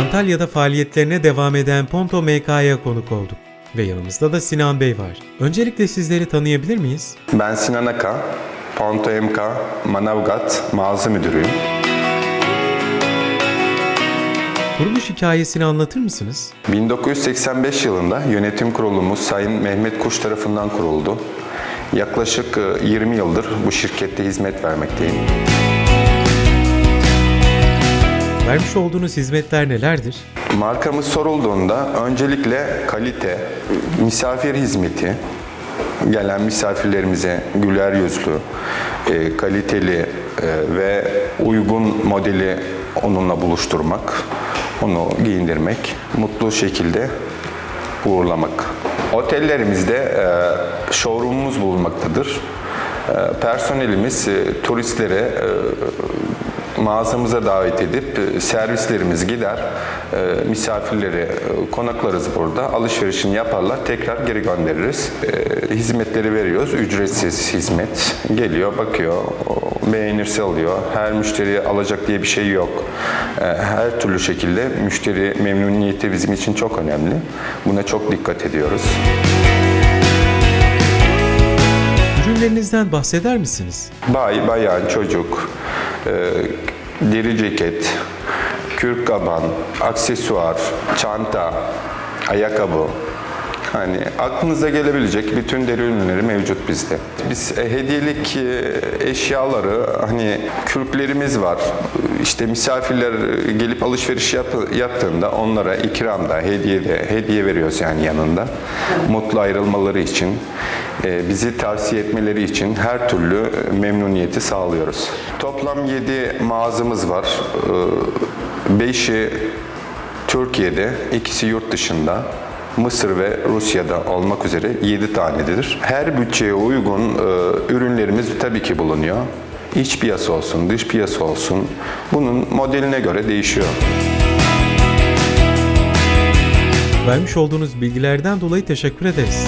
Antalya'da faaliyetlerine devam eden Ponto MK'ya konuk olduk. Ve yanımızda da Sinan Bey var. Öncelikle sizleri tanıyabilir miyiz? Ben Sinan Aka, Ponto MK, Manavgat mağaza müdürüyüm. Kuruluş hikayesini anlatır mısınız? 1985 yılında yönetim kurulumuz Sayın Mehmet Kuş tarafından kuruldu. Yaklaşık e, 20 yıldır bu şirkette hizmet vermekteyim. Vermiş olduğunuz hizmetler nelerdir? Markamız sorulduğunda öncelikle kalite, misafir hizmeti, gelen misafirlerimize güler yüzlü, e, kaliteli e, ve uygun modeli onunla buluşturmak, onu giyindirmek, mutlu şekilde uğurlamak. Otellerimizde e, showroomumuz bulunmaktadır. Personelimiz turistlere mağazamıza davet edip e, servislerimiz gider, e, misafirleri e, konaklarız burada, alışverişini yaparlar, tekrar geri göndeririz. Hizmetleri veriyoruz, ücretsiz hizmet. Geliyor, bakıyor, beğenirse alıyor. Her müşteri alacak diye bir şey yok. Her türlü şekilde müşteri memnuniyeti bizim için çok önemli. Buna çok dikkat ediyoruz. Ürünlerinizden bahseder misiniz? Bay, bayan, çocuk, deri ceket, kürk kaban, aksesuar, çanta, ayakkabı. Hani aklınıza gelebilecek bütün deri ürünleri mevcut bizde. Biz e, hediyelik e, eşyaları hani kürklerimiz var. İşte misafirler e, gelip alışveriş yap, yaptığında onlara ikramda, hediyede hediye veriyoruz yani yanında. Mutlu ayrılmaları için, bizi tavsiye etmeleri için her türlü e, memnuniyeti sağlıyoruz. Toplam 7 mağazamız var. 5'i Türkiye'de, ikisi yurt dışında. Mısır ve Rusya'da olmak üzere 7 tanedir. Her bütçeye uygun e, ürünlerimiz tabii ki bulunuyor. İç piyasa olsun, dış piyasa olsun. Bunun modeline göre değişiyor. Vermiş olduğunuz bilgilerden dolayı teşekkür ederiz.